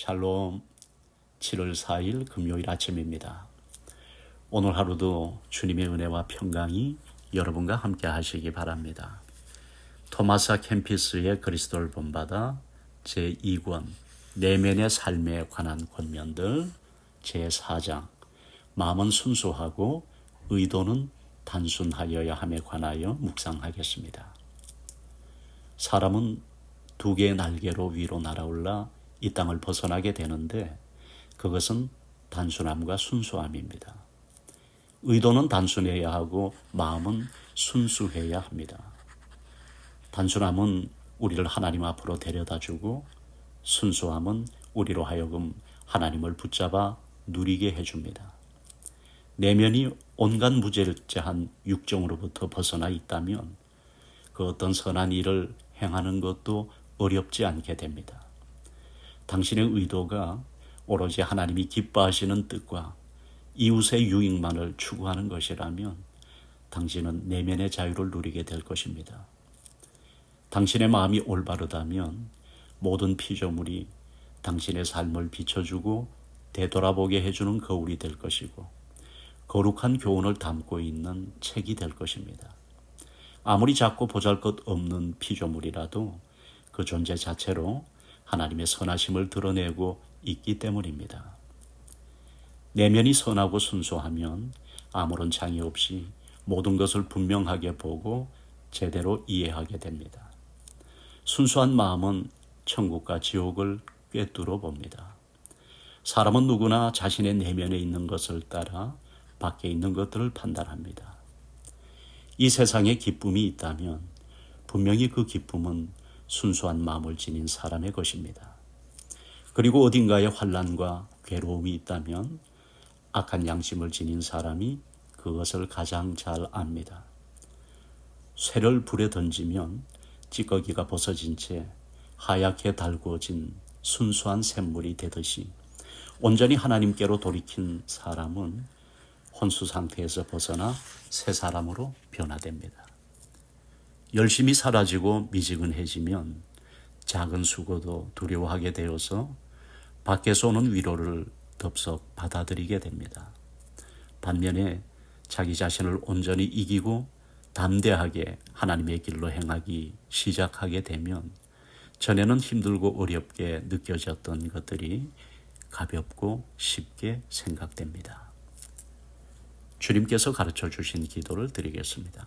샬롬 7월 4일 금요일 아침입니다. 오늘 하루도 주님의 은혜와 평강이 여러분과 함께 하시기 바랍니다. 토마사 캠피스의 그리스도를 본받아 제2권 내면의 삶에 관한 권면들 제4장 마음은 순수하고 의도는 단순하여야 함에 관하여 묵상하겠습니다. 사람은 두 개의 날개로 위로 날아올라 이 땅을 벗어나게 되는데 그것은 단순함과 순수함입니다. 의도는 단순해야 하고 마음은 순수해야 합니다. 단순함은 우리를 하나님 앞으로 데려다 주고 순수함은 우리로 하여금 하나님을 붙잡아 누리게 해줍니다. 내면이 온갖 무질자한 육정으로부터 벗어나 있다면 그 어떤 선한 일을 행하는 것도 어렵지 않게 됩니다. 당신의 의도가 오로지 하나님이 기뻐하시는 뜻과 이웃의 유익만을 추구하는 것이라면 당신은 내면의 자유를 누리게 될 것입니다. 당신의 마음이 올바르다면 모든 피조물이 당신의 삶을 비춰주고 되돌아보게 해주는 거울이 될 것이고 거룩한 교훈을 담고 있는 책이 될 것입니다. 아무리 작고 보잘 것 없는 피조물이라도 그 존재 자체로 하나님의 선하심을 드러내고 있기 때문입니다. 내면이 선하고 순수하면 아무런 장애 없이 모든 것을 분명하게 보고 제대로 이해하게 됩니다. 순수한 마음은 천국과 지옥을 꿰뚫어 봅니다. 사람은 누구나 자신의 내면에 있는 것을 따라 밖에 있는 것들을 판단합니다. 이 세상에 기쁨이 있다면 분명히 그 기쁨은 순수한 마음을 지닌 사람의 것입니다. 그리고 어딘가에 환란과 괴로움이 있다면 악한 양심을 지닌 사람이 그것을 가장 잘 압니다. 쇠를 불에 던지면 찌꺼기가 벗어진 채 하얗게 달구어진 순수한 샘물이 되듯이 온전히 하나님께로 돌이킨 사람은 혼수 상태에서 벗어나 새 사람으로 변화됩니다. 열심히 사라지고 미지근해지면 작은 수고도 두려워하게 되어서 밖에서 오는 위로를 덥석 받아들이게 됩니다. 반면에 자기 자신을 온전히 이기고 담대하게 하나님의 길로 행하기 시작하게 되면 전에는 힘들고 어렵게 느껴졌던 것들이 가볍고 쉽게 생각됩니다. 주님께서 가르쳐 주신 기도를 드리겠습니다.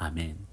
아멘.